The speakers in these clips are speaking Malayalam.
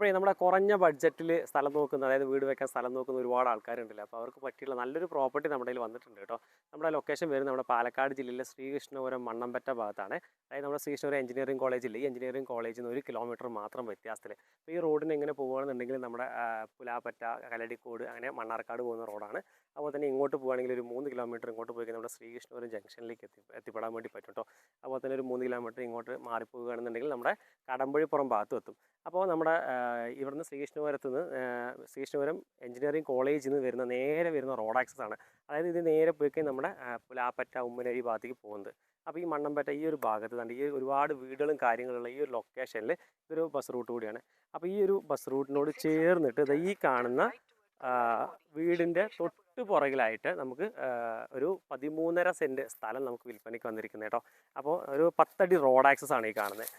അപ്പോൾ നമ്മുടെ കുറഞ്ഞ ബഡ്ജറ്റിൽ സ്ഥലം നോക്കുന്ന അതായത് വീട് വെക്കാൻ സ്ഥലം നോക്കുന്ന ഒരുപാട് ആൾക്കാരുണ്ടല്ലോ. അപ്പോൾ അവർക്ക് പറ്റിയുള്ള നല്ലൊരു പ്രോപ്പർട്ടി നമ്മുടെ കയ്യിൽ വന്നിട്ടുണ്ട് കേട്ടോ. നമ്മുടെ ലൊക്കേഷൻ വരുന്നത് നമ്മുടെ പാലക്കാട് ജില്ലയിലെ ശ്രീകൃഷ്ണപുരം മണ്ണമ്പറ്റ ഭാഗത്താണ്. അതായത് നമ്മുടെ ശ്രീകൃഷ്ണപുരം എഞ്ചിനീയറിംഗ് കോളേജിൽ ഈ എഞ്ചിനീയറിംഗ് കോളേജിൽ നിന്ന് ഒരു കിലോമീറ്റർ മാത്രം വ്യത്യാസത്തിൽ അപ്പോൾ ഈ റോഡിന് എങ്ങനെ പോകുകയാണെന്നുണ്ടെങ്കിൽ നമ്മുടെ പുലാപ്പറ്റ കലടിക്കോട് അങ്ങനെ മണ്ണാർക്കാട് പോകുന്ന റോഡാണ്. അതുപോലെ തന്നെ ഇങ്ങോട്ട് പോകുകയാണെങ്കിൽ ഒരു മൂന്ന് കിലോമീറ്റർ ഇങ്ങോട്ട് പോയി നമ്മുടെ ശ്രീകൃഷ്ണപുരം ജംഗ്ഷനിലേക്ക് എത്തി എത്തിപ്പെടാൻ വേണ്ടി പറ്റും കേട്ടോ. അതുപോലെ തന്നെ ഒരു മൂന്ന് കിലോമീറ്റർ ഇങ്ങോട്ട് മാറിപ്പോവുകയാണെന്നുണ്ടെങ്കിൽ നമ്മുടെ കടമ്പഴിപ്പുറം ഭാഗത്തും എത്തും. അപ്പോൾ നമ്മുടെ ഇവിടുന്ന് ശ്രീകൃഷ്ണപുരത്ത് നിന്ന് ശ്രീകൃഷ്ണപുരം എഞ്ചിനീയറിംഗ് കോളേജിൽ നിന്ന് വരുന്ന നേരെ വരുന്ന റോഡ് ആക്സസ് ആണ്. അതായത് ഇത് നേരെ പോയി നമ്മുടെ പുലാപ്പറ്റ ഉമ്മനരി ഭാഗത്തേക്ക് പോകുന്നത്. അപ്പോൾ ഈ മണ്ണമ്പറ്റ ഈ ഒരു ഭാഗത്ത് തന്നെ ഈ ഒരുപാട് വീടുകളും കാര്യങ്ങളുള്ള ഈ ഒരു ലൊക്കേഷനിൽ ഇതൊരു ബസ് റൂട്ട് കൂടിയാണ്. അപ്പോൾ ഈ ഒരു ബസ് റൂട്ടിനോട് ചേർന്നിട്ട് ഈ കാണുന്ന വീടിന്റെ തൊട്ട് പുറകിലായിട്ട് നമുക്ക് ഒരു പതിമൂന്നര സെന്റ് സ്ഥലം നമുക്ക് വിൽപ്പനയ്ക്ക് വന്നിരിക്കുന്നത് കേട്ടോ. അപ്പോൾ ഒരു പത്തടി റോഡ് ആക്സസ് ആണ് ഈ കാണുന്നത്.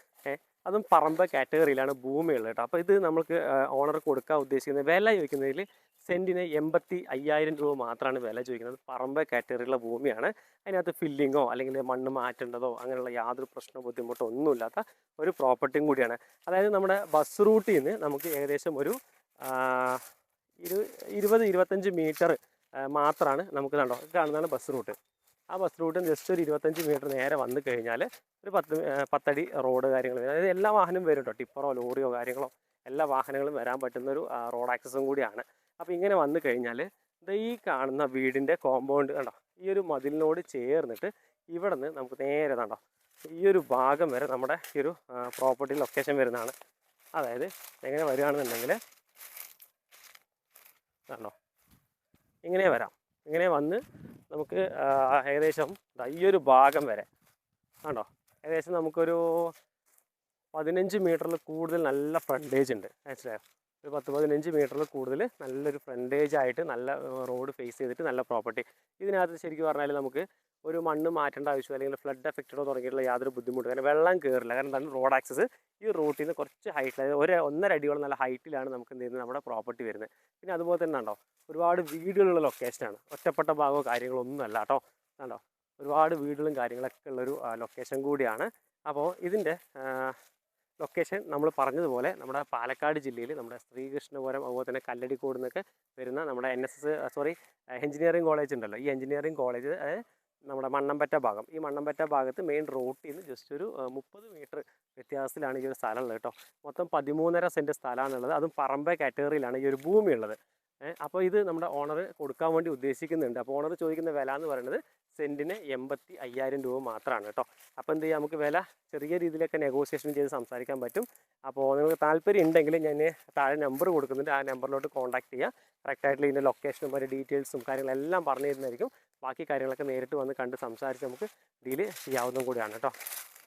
അതും പറമ്പ് കാറ്റഗറിയിലാണ് ഭൂമിയുള്ളത് കേട്ടോ. അപ്പോൾ ഇത് നമുക്ക് ഓണർ കൊടുക്കാൻ ഉദ്ദേശിക്കുന്നത് വില ചോദിക്കുന്നതിൽ സെന്റിന് എൺപത്തി അയ്യായിരം രൂപ മാത്രമാണ് വില ചോദിക്കുന്നത്. പറമ്പ് കാറ്റഗറിയിലുള്ള ഭൂമിയാണ്. അതിനകത്ത് ഫില്ലിങ്ങോ അല്ലെങ്കിൽ മണ്ണ് മാറ്റേണ്ടതോ അങ്ങനെയുള്ള യാതൊരു പ്രശ്നമോ ബുദ്ധിമുട്ടോ ഒന്നുമില്ലാത്ത ഒരു പ്രോപ്പർട്ടിയും കൂടിയാണ്. അതായത് നമ്മുടെ ബസ് റൂട്ടിൽ നിന്ന് നമുക്ക് ഏകദേശം ഒരു ഇരു ഇരുപത് ഇരുപത്തഞ്ച് മീറ്റർ മാത്രമാണ് നമുക്ക് കണ്ടോ കാണുന്നതാണ് ബസ് റൂട്ട് ആ ബസ് റൂട്ടിൽ ജസ്റ്റ് ഒരു ഇരുപത്തഞ്ച് മീറ്റർ നേരെ വന്നു കഴിഞ്ഞാൽ ഒരു പത്ത് പത്തടി റോഡ് കാര്യങ്ങൾ അതായത് എല്ലാ വാഹനവും വരും കേട്ടോ. ടിപ്പറോ ലോറിയോ കാര്യങ്ങളോ എല്ലാ വാഹനങ്ങളും വരാൻ പറ്റുന്ന ഒരു റോഡ് ആക്സസും കൂടിയാണ്. അപ്പോൾ ഇങ്ങനെ വന്നു കഴിഞ്ഞാൽ ഈ കാണുന്ന വീടിന്റെ കോമ്പൗണ്ട് കണ്ടോ? ഈ ഒരു മതിലിനോട് ചേർന്നിട്ട് ഇവിടെ നിന്ന് നമുക്ക് നേരെ കണ്ടോ ഈ ഒരു ഭാഗം വരെ നമ്മുടെ ഈ ഒരു പ്രോപ്പർട്ടി ലൊക്കേഷൻ വരുന്നതാണ്. അതായത് എങ്ങനെ വരികയാണെന്നുണ്ടെങ്കിൽ കണ്ടോ ഇങ്ങനെ വരാം. ഇങ്ങനെ വന്ന് നമുക്ക് ഏകദേശം ഈ ഒരു ഭാഗം വരെ. കണ്ടോ? ഏകദേശം നമുക്കൊരു പതിനഞ്ച് മീറ്ററിൽ കൂടുതൽ നല്ല ഫ്രണ്ടേജ് ഉണ്ട്. മനസ്സിലായോ? ഒരു പത്ത് പതിനഞ്ച് മീറ്ററിൽ കൂടുതൽ നല്ലൊരു ഫ്രണ്ടേജ് ആയിട്ട് നല്ല റോഡ് ഫേസ് ചെയ്തിട്ട് നല്ല പ്രോപ്പർട്ടി ഇതിനകത്ത് ശരിക്കും പറഞ്ഞാൽ നമുക്ക് ഒരു മണ്ണ് മാറ്റേണ്ട ആവശ്യം അല്ലെങ്കിൽ ഫ്ലഡ് എഫക്റ്റഡോ തുടങ്ങിയിട്ടുള്ള യാതൊരു ബുദ്ധിമുട്ടും കാരണം വെള്ളം കയറില്ല കാരണം എന്താണ്? റോഡ് ആക്സസ് ഈ റൂട്ടിൽ നിന്ന് കുറച്ച് ഹൈറ്റിൽ ഒരു ഒന്നര അടിയോളം നല്ല ഹൈറ്റിലാണ് നമുക്ക് എന്ത് നമ്മുടെ പ്രോപ്പർട്ടി വരുന്നത്. പിന്നെ അതുപോലെ തന്നെ ഉണ്ടോ ഒരുപാട് വീടുകളുള്ള ലൊക്കേഷനാണ് ഒറ്റപ്പെട്ട ഭാഗമോ കാര്യങ്ങളോ ഒന്നും അല്ല കേട്ടോ. കണ്ടോ? ഒരുപാട് വീടുകളും കാര്യങ്ങളൊക്കെ ഉള്ളൊരു ലൊക്കേഷൻ കൂടിയാണ്. അപ്പോൾ ഇതിന്റെ ലൊക്കേഷൻ നമ്മൾ പറഞ്ഞതുപോലെ നമ്മുടെ പാലക്കാട് ജില്ലയിൽ നമ്മുടെ ശ്രീകൃഷ്ണപുരം അതുപോലെ തന്നെ കല്ലടിക്കോട് നിന്നൊക്കെ വരുന്ന നമ്മുടെ എൻ സോറി എഞ്ചിനീയറിംഗ് കോളേജ് ഉണ്ടല്ലോ. ഈ എഞ്ചിനീയറിംഗ് കോളേജ് നമ്മുടെ മണ്ണമ്പറ്റ ഭാഗം. ഈ മണ്ണമ്പറ്റ ഭാഗത്ത് മെയിൻ റോട്ടിൽ നിന്ന് ജസ്റ്റ് ഒരു മുപ്പത് മീറ്റർ വ്യത്യാസത്തിലാണ് ഈ ഒരു സ്ഥലം ഉള്ളത് കേട്ടോ. മൊത്തം പതിമൂന്നര സെന്റ് സ്ഥലമാണുള്ളത്. അതും പറമ്പ കാറ്റഗറിയിലാണ് ഈ ഒരു ഭൂമി ഉള്ളത് അപ്പോൾ ഇത് നമ്മുടെ ഓണർ കൊടുക്കാൻ വേണ്ടി ഉദ്ദേശിക്കുന്നുണ്ട്. അപ്പോൾ ഓണർ ചോദിക്കുന്ന വില എന്ന് പറയുന്നത് സെന്റിന് എൺപത്തി അയ്യായിരം രൂപ മാത്രമാണ് കേട്ടോ. അപ്പോൾ എന്ത് ചെയ്യാം? നമുക്ക് വില ചെറിയ രീതിയിലൊക്കെ നെഗോസിയേഷൻ ചെയ്ത് സംസാരിക്കാൻ പറ്റും. അപ്പോൾ നിങ്ങൾക്ക് താല്പര്യം ഉണ്ടെങ്കിൽ ഞാൻ താഴെ നമ്പർ കൊടുക്കുന്നുണ്ട്. ആ നമ്പറിലോട്ട് കോൺടാക്ട് ചെയ്യുക കറക്റ്റായിട്ടുള്ള ഇതിന്റെ ലൊക്കേഷനും അതിന്റെ ഡീറ്റെയിൽസും കാര്യങ്ങളെല്ലാം പറഞ്ഞു തരുന്നതായിരിക്കും. ബാക്കി കാര്യങ്ങളൊക്കെ നേരിട്ട് വന്ന് കണ്ട് സംസാരിച്ച് നമുക്ക് ഡീൽ ചെയ്യാവുന്നതും കൂടിയാണ് കേട്ടോ.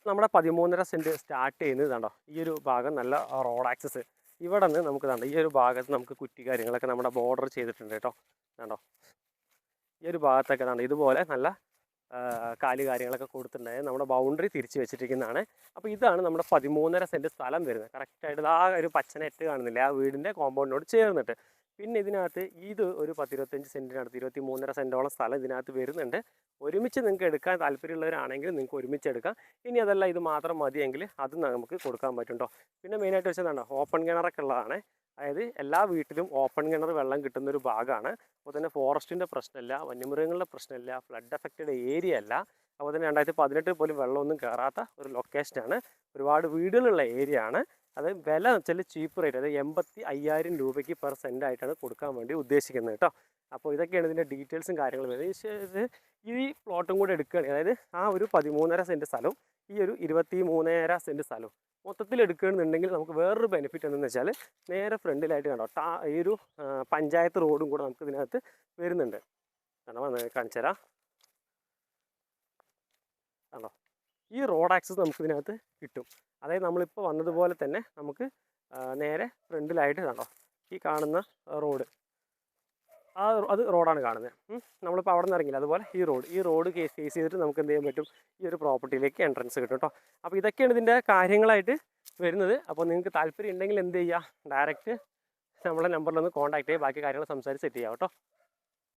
നമ്മുടെ പതിമൂന്നര സെന്റ് സ്റ്റാർട്ട് ചെയ്യുന്നത് കണ്ടോ? ഈ ഒരു ഭാഗം നല്ല റോഡ് ആക്സസ് ഇവിടെ നിന്ന് നമുക്ക് കണ്ടോ ഈ ഒരു ഭാഗത്ത് നമുക്ക് കുറ്റി കാര്യങ്ങളൊക്കെ നമ്മുടെ ബോർഡർ ചെയ്തിട്ടുണ്ട് കേട്ടോ. കണ്ടോ? ഈ ഒരു ഭാഗത്തൊക്കെ കണ്ടോ ഇതുപോലെ നല്ല കാൽ കാര്യങ്ങളൊക്കെ കൊടുത്തിട്ടുണ്ടായത് നമ്മുടെ ബൗണ്ടറി തിരിച്ച് വെച്ചിരിക്കുന്നതാണ്. അപ്പോൾ ഇതാണ് നമ്മുടെ പതിമൂന്നര സെന്റ് സ്ഥലം വരുന്നത്. കറക്റ്റായിട്ട് ആ ഒരു പച്ച കാണുന്നില്ല കാണുന്നില്ലേ ആ വീടിന്റെ കോമ്പൗണ്ടിനോട് ചേർന്നിട്ട്. പിന്നെ ഇതിനകത്ത് ഇത് ഒരു പത്തിരുപത്തഞ്ച് സെന്റിനടുത്ത് ഇരുപത്തി മൂന്നര സെന്റോളം സ്ഥലം ഇതിനകത്ത് വരുന്നുണ്ട്. ഒരുമിച്ച് നിങ്ങൾക്ക് എടുക്കാൻ താല്പര്യമുള്ളവരാണെങ്കിൽ നിങ്ങൾക്ക് ഒരുമിച്ച് എടുക്കാം. ഇനി അതല്ല ഇത് മാത്രം മതിയെങ്കിൽ അത് നമുക്ക് കൊടുക്കാൻ പറ്റുണ്ടോ പിന്നെ മെയിനായിട്ട് എന്താണ് ഓപ്പൺ കിണറൊക്കെ ഉള്ളതാണ്. അതായത് എല്ലാ വീട്ടിലും ഓപ്പൺ കിണർ വെള്ളം കിട്ടുന്ന ഒരു ഭാഗമാണ്. അപ്പോൾ തന്നെ ഫോറസ്റ്റിന്റെ പ്രശ്നമില്ല വന്യമൃഗങ്ങളുടെ പ്രശ്നമില്ല ഫ്ലഡ് എഫക്റ്റഡ് ഏരിയ അല്ല. അപ്പോൾ തന്നെ രണ്ടായിരത്തി പതിനെട്ടിൽ പോലും വെള്ളമൊന്നും കയറാത്ത ഒരു ലൊക്കേഷനാണ് ഒരുപാട് വീടുകളുള്ള ഏരിയ ആണ്. അത് വില വെച്ചാൽ ചീപ്പ് റേറ്റ് അതായത് എൺപത്തി അയ്യായിരം രൂപയ്ക്ക് പെർ സെന്റ് ആയിട്ടാണ് കൊടുക്കാൻ വേണ്ടി ഉദ്ദേശിക്കുന്നത് കേട്ടോ. അപ്പോൾ ഇതൊക്കെയാണ് ഇതിന്റെ ഡീറ്റെയിൽസും കാര്യങ്ങളും. വരുന്നത് ഈ പ്ലോട്ടും കൂടെ എടുക്കുകയാണെങ്കിൽ അതായത് ആ ഒരു പതിമൂന്നര സെന്റ് സ്ഥലവും ഈ ഒരു ഇരുപത്തി മൂന്നര സെന്റ് സ്ഥലവും മൊത്തത്തിൽ എടുക്കുകയാണെന്നുണ്ടെങ്കിൽ നമുക്ക് വേറൊരു ബെനിഫിറ്റ് എന്തെന്ന് വെച്ചാൽ നേരെ ഫ്രണ്ടിലായിട്ട് കണ്ടോ ടാ ഈ ഒരു പഞ്ചായത്ത് റോഡും കൂടെ നമുക്ക് ഇതിനകത്ത് വരുന്നുണ്ട്. കാരണം കാണിച്ചു തരാം കണ്ടോ ഈ റോഡ് ആക്സസ് നമുക്ക് ഇതിനകത്ത് കിട്ടും. അതായത് നമ്മളിപ്പോൾ വന്നതുപോലെ തന്നെ നമുക്ക് നേരെ ഫ്രണ്ടിലായിട്ട് കണ്ടോ ഈ കാണുന്ന റോഡ്. ആ അത് റോഡാണ് കാണുന്നത്. നമ്മളിപ്പോൾ അവിടെ നിന്ന് ഇറങ്ങില്ല. അതുപോലെ ഈ റോഡ് ഈ റോഡ് കേസ് ഫേസ് ചെയ്തിട്ട് നമുക്ക് എന്ത് ചെയ്യാൻ പറ്റും? ഈ ഒരു പ്രോപ്പർട്ടിയിലേക്ക് എൻട്രൻസ് കിട്ടും കേട്ടോ അപ്പോൾ ഇതൊക്കെയാണ് ഇതിന്റെ കാര്യങ്ങളായിട്ട് വരുന്നത്. അപ്പോൾ നിങ്ങൾക്ക് താല്പര്യം ഉണ്ടെങ്കിൽ എന്ത് ചെയ്യുക ഡയറക്റ്റ് നമ്മളെ നമ്പറിലൊന്ന് കോൺടാക്ട് ചെയ്യുക ബാക്കി കാര്യങ്ങൾ സംസാരിച്ച് സെറ്റ് ചെയ്യാം കേട്ടോ